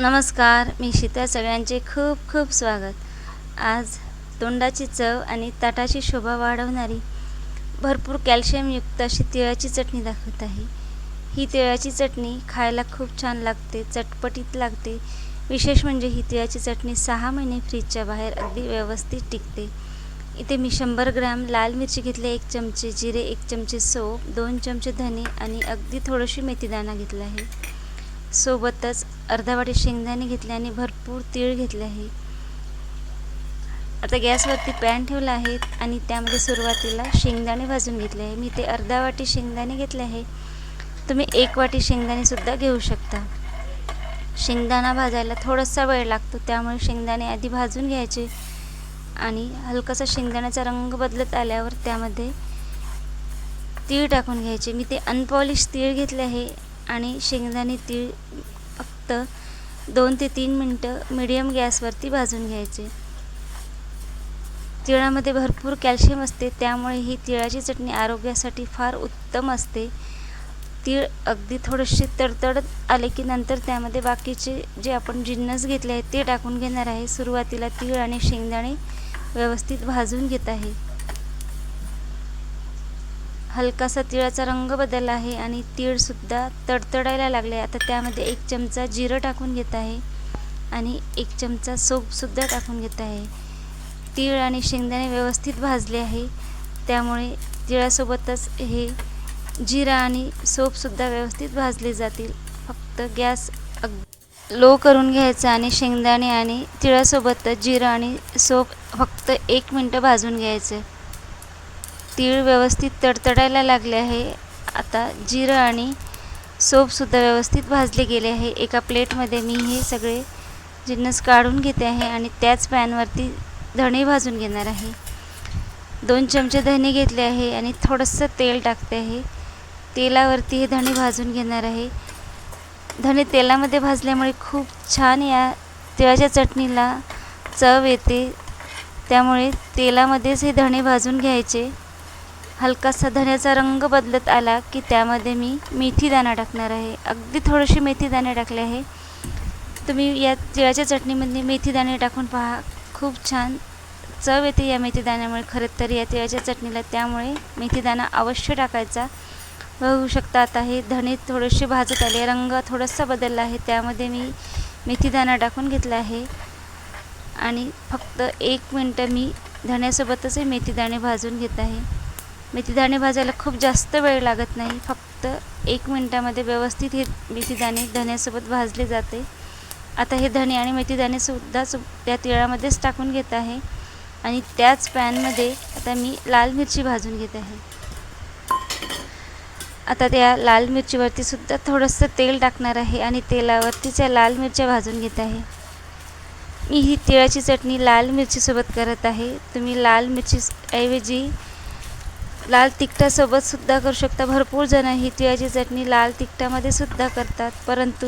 नमस्कार मी शीतल सगळ्यांचे खूप खूप स्वागत. आज तोंडाची चव आणि ताटाची शोभा वाढवणारी भरपूर कॅल्शियमयुक्त अशी तिळाची चटणी दाखवत आहे. ही तिळाची चटणी खायला खूप छान लागते चटपटीत लागते. विशेष म्हणजे ही तिळाची चटणी सहा महिने फ्रीजच्या बाहेर अगदी व्यवस्थित टिकते. इथे मी शंभर ग्रॅम लाल मिरची घेतली एक चमचे जिरे एक चमचे सोप दोन चमचे धने आणि अगदी थोडीशी मेथीदाणा घेतला आहे. सोबतच अर्धा वाटी शेंगदाणे घेतले आणि भरपूर तीळ घेतले आहे. आता गॅसवरती पॅन ठेवला आहे आणि त्यामध्ये सुरुवातीला शेंगदाणे भाजून घेतले आहे. मी ते अर्धा वाटी शेंगदाणे घेतले आहे. तुम्ही एक वाटी शेंगदाणेसुद्धा घेऊ शकता. शेंगदाणा भाजायला थोडासा वेळ लागतो त्यामुळे शेंगदाणे आधी भाजून घ्यायचे आणि हलकासा शेंगदाण्याचा रंग बदलत आल्यावर त्यामध्ये तीळ टाकून घ्यायचे. मी ते अनपॉलिश तीळ घेतले आहे. आणि शेंगदाणे तीळ फक्त दोन ते तीन मिनटं मिडियम गॅसवरती भाजून घ्यायचे. तिळामध्ये भरपूर कॅल्शियम असते त्यामुळे ही तिळाची चटणी आरोग्यासाठी फार उत्तम असते. तीळ अगदी थोडेसे तडतडत आले की नंतर त्यामध्ये बाकीचे जे आपण जिन्नस घेतले आहेत ते टाकून घेणार आहे. सुरुवातीला तीळ आणि शेंगदाणे व्यवस्थित भाजून घेत आहे. हलकासा तिळाचा रंग बदलला आहे आणि तीळसुद्धा तडतडायला लागले. आता त्यामध्ये एक चमचा जिरं टाकून घेत आहे आणि एक चमचा सोपसुद्धा टाकून घेत आहे. तीळ आणि शेंगदाणे व्यवस्थित भाजले आहे. त्यामुळे तिळासोबतच हे जिरा आणि सोपसुद्धा व्यवस्थित भाजले जातील. फक्त गॅस अग लो करून घ्यायचा आणि शेंगदाणे आणि तिळासोबतच जिरं आणि सोप फक्त एक मिनटं भाजून घ्यायचं. तीळ व्यवस्थित तडतडायला लागले आहे. आता जिरं आणि सोपसुद्धा व्यवस्थित भाजले गेले आहे. एका प्लेटमध्ये मी हे सगळे जिन्नस काढून घेते आहे आणि त्याच पॅनवरती धणे भाजून घेणार आहे. दोन चमचे धणे घेतले आहे आणि थोडंसं तेल टाकते आहे. तेलावरती हे धणे भाजून घेणार आहे. धणे तेलामध्ये भाजल्यामुळे खूप छान या तिळाच्या चटणीला चव येते. त्यामुळे तेलामध्येच हे धणे भाजून घ्यायचे. हलकासा धण्याचा रंग बदलत आला की त्यामध्ये मी मेथी दाणा टाकणार आहे. अगदी थोडेसे मेथी दाणे टाकले आहे. तुम्ही या तिळाच्या चटणीमध्ये मेथी दाणे टाकून पहा. खूप छान चव येते या मेथी दाण्यामुळे. खरं तर या तिळाच्या चटणीला त्यामुळे मेथी दाणा अवश्य टाकायचा. बघू शकता आता हे धणे थोडेसे भाजत आले. रंग थोडासा बदलला आहे. त्यामध्ये मी मेथी दाणा टाकून घेतला आहे. आणि फक्त एक मिनटं मी धण्यासोबतच हे मेथी दाणे भाजून घेत आहे. मेथीदाणे भाजायला खूप जास्त वेळ लागत नाही. फक्त एक मिनटामध्ये व्यवस्थित हे मेथीदाणे धण्यासोबत भाजले जाते. आता हे धणे आणि मेथीदाणेसुद्धा सु त्या तिळामध्येच टाकून घेत आहे. आणि त्याच पॅनमध्ये आता मी लाल मिरची भाजून घेत आहे. आता त्या लाल मिरचीवरती सुद्धा थोडंसं तेल टाकणार आहे आणि तेलावरतीच्या लाल मिरच्या भाजून घेत आहे. मी ही तिळाची चटणी लाल मिरचीसोबत करत आहे. तुम्ही लाल मिरची ऐवजी लाल तिखटासोबत सुद्धा करू शकता. भरपूर जण ही तिळाची चटणी लाल तिखटामध्ये सुद्धा करतात. परंतु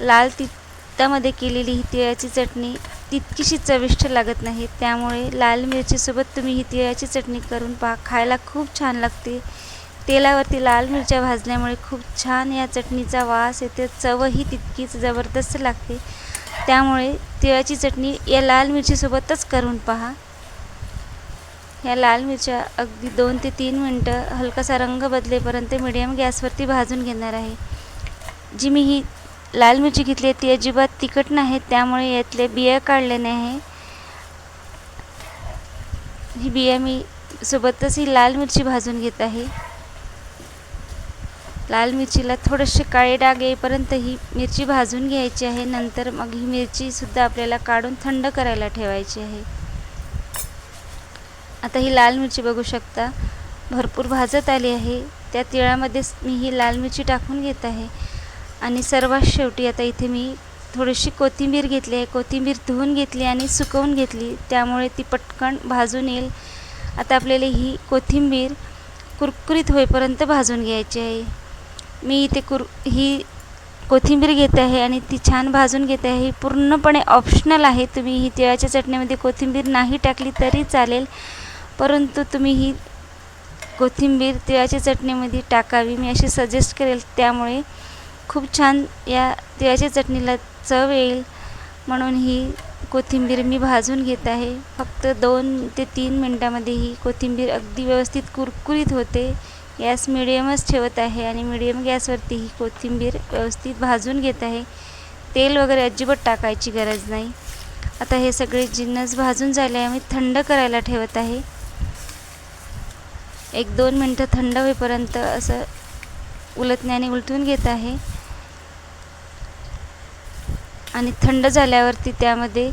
लाल तिखटामध्ये केलेली ही तिळाची चटणी तितकीशी चविष्ट लागत नाही. त्यामुळे लाल मिरचीसोबत तुम्ही ही तिळाची चटणी करून पहा. खायला खूप छान लागते. तेलावरती लाल मिरच्या भाजल्यामुळे खूप छान या चटणीचा वास येते. चवही तितकीच जबरदस्त लागते. त्यामुळे तिळाची चटणी या लाल मिरचीसोबतच करून पहा. ह्या लाल मिरच्या अगदी दोन ते तीन मिनटं हलकासा रंग बदलेपर्यंत मिडियम गॅसवरती भाजून घेणार आहे. जी मी ही लाल मिरची घेतली आहे ती अजिबात तिखट नाही त्यामुळे यातले बिया काढले नाही. ही बिया मी सोबतच ही लाल मिरची भाजून घेत आहे. लाल मिरचीला थोडेसे काळे डाग येईपर्यंत ही मिरची भाजून घ्यायची आहे. नंतर मग ही मिरचीसुद्धा आपल्याला काढून थंड करायला ठेवायची आहे. आता ही लाल मिरची बघू शकता. भरपूर भाजत आली आहे. त्या तिळामध्येच मी ही लाल मिरची टाकून घेत आहे. आणि सर्वात शेवटी आता इथे मी थोडीशी कोथिंबीर घेतली आहे. कोथिंबीर धुवून घेतली आणि सुकवून घेतली. त्यामुळे ती पटकन भाजून येईल. आता आपल्याला ही कोथिंबीर कुरकुरीत होईपर्यंत भाजून घ्यायची आहे. मी इथे कुर ही कोथिंबीर घेत आहे आणि ती छान भाजून घेत आहे. ही पूर्णपणे ऑप्शनल आहे. तुम्ही ही तिळाच्या चटणीमध्ये कोथिंबीर नाही टाकली तरी चालेल. परंतु तुम्ही ही कोथिंबीर तिळाच्या चटणीमध्ये टाकावी. मी अशी सजेस्ट करेल त्यामुळे खूप छान या तिळाच्या चटणीला चव येईल. म्हणून ही कोथिंबीर मी भाजून घेत आहे. फक्त दोन ते तीन मिनटामध्ये ही कोथिंबीर अगदी व्यवस्थित कुरकुरीत होते. गॅस मिडियमच ठेवत आहे आणि मिडियम गॅसवरती ही कोथिंबीर व्यवस्थित भाजून घेत आहे. तेल वगैरे अजिबात टाकायची गरज नाही. आता हे सगळे जिन्नस भाजून झाले आहे. मी थंड करायला ठेवत आहे. एक दोन मिनटं थंड होईपर्यंत असं उलटण्याने उलटून घेत आहे. आणि थंड झाल्यावरती त्यामध्ये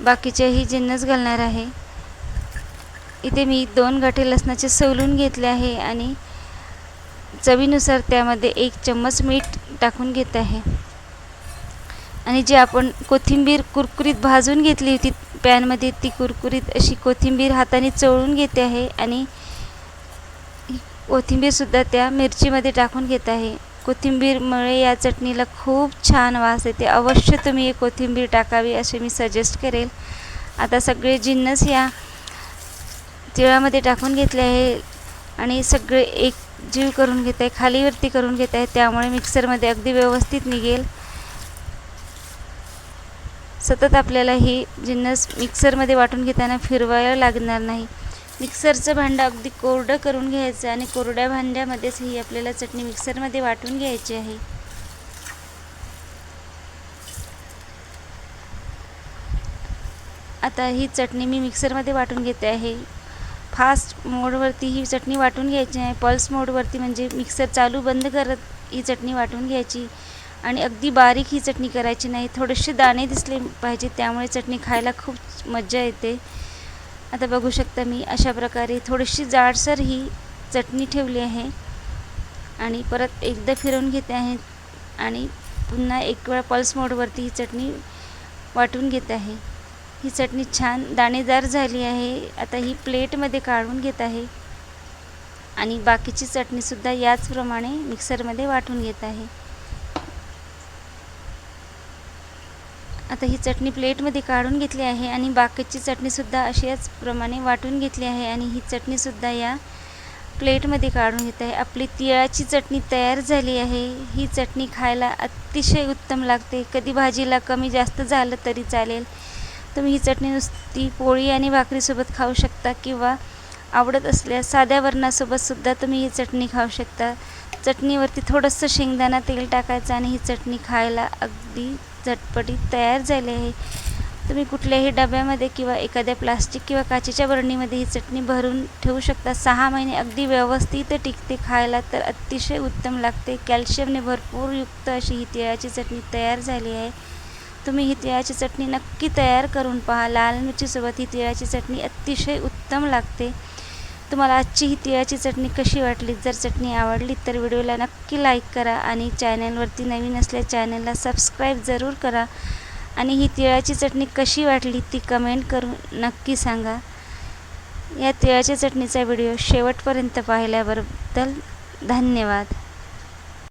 बाकीचेही जिन्नस घालणार आहे. इथे मी दोन गाठी लसणाचे सवलून घेतले आहे आणि चवीनुसार त्यामध्ये एक चम्मच मीठ टाकून घेत आहे. आणि जे आपण कोथिंबीर कुरकुरीत भाजून घेतली होती पॅनमध्ये ती कुरकुरीत अशी कोथिंबीर हाताने चवळून घेते आहे आणि कोथिंबीरसुद्धा त्या मिरचीमध्ये टाकून घेत आहे. कोथिंबीरमुळे या चटणीला खूप छान वास येते. अवश्य तुम्ही एक कोथिंबीर टाकावी असे मी सजेस्ट करेल. आता सगळे जिन्नस या तिळामध्ये टाकून घेतले आहे आणि सगळे एक जीव करून घेत आहे खालीवरती करून घेत आहे. त्यामुळे मिक्सरमध्ये अगदी व्यवस्थित निघेल. सतत आपल्याला ही जिन्नस मिक्सरमध्ये वाटून घेताना फिरवायला लागणार नाही. मिक्सरचं भांडं अगदी कोरडं करून घ्यायचं आणि कोरड्या भांड्यामध्येच ही आपल्याला चटणी मिक्सरमध्ये वाटून घ्यायची आहे. आता ही चटणी मी मिक्सरमध्ये वाटून घेते आहे. फास्ट मोडवरती ही चटणी वाटून घ्यायची आहे. पल्स मोडवरती म्हणजे मिक्सर चालू बंद करत ही चटणी वाटून घ्यायची. आणि अगदी बारीक ही चटणी करायची नाही. थोडेसे दाणे दिसले पाहिजे त्यामुळे चटणी खायला खूप मज्जा येते. आता बघू शकता मी अशा प्रकारे थोडीशी जाडसर ही चटणी ठेवली आहे. आणि परत एकदा फिरवून घेते आहे आणि पुन्हा एक वेळा पल्स मोडवरती ही चटणी वाटून घेत आहे. ही चटणी छान दाणेदार झाली आहे. आता ही प्लेटमध्ये काढून घेत आहे. आणि बाकीची चटणीसुद्धा याचप्रमाणे मिक्सरमध्ये वाटून घेत आहे. आता ही चटणी प्लेटमध्ये काढून घेतली आहे आणि बाकीची चटणीसुद्धा अशाच प्रमाणे वाटून घेतली आहे आणि ही चटणीसुद्धा या प्लेटमध्ये काढून घेत आहे. आपली तिळाची चटणी तयार झाली आहे. ही चटणी खायला अतिशय उत्तम लागते. कधी भाजीला कमी जास्त झालं तरी चालेल. तुम्ही ही चटणी नुसती पोळी आणि भाकरीसोबत खाऊ शकता किंवा आवडत असल्यास साध्या वरणासोबतसुद्धा तुम्ही ही चटणी खाऊ शकता. चटणीवरती थोडंसं शेंगदाणा तेल टाकायचं आणि ही चटणी खायला अगदी झटपटीत तयार झाली आहे. तुम्ही कुठल्याही डब्यामध्ये किंवा एखाद्या प्लास्टिक किंवा काचेच्या बरणीमध्ये ही चटणी भरून ठेवू शकता. सहा महिने अगदी व्यवस्थित टिकते खायला तर अतिशय उत्तम लागते. कॅल्शियमने भरपूर युक्त अशी ही तिळाची चटणी तयार झाली आहे. तुम्ही ही तिळाची चटणी नक्की तयार करून पहा. लाल मिरचीसोबत ही तिळाची चटणी अतिशय उत्तम लागते. तुम्हाला आजची ही तिळाची चटणी कशी वाटली? जर चटणी आवडली तर व्हिडिओला नक्की लाईक करा आणि चॅनलवरती नवीन असल्या चॅनलला सबस्क्राईब जरूर करा. आणि ही तिळाची चटणी कशी वाटली ती कमेंट करून नक्की सांगा. या तिळाच्या चटणीचा व्हिडिओ शेवटपर्यंत पाहिल्याबद्दल धन्यवाद.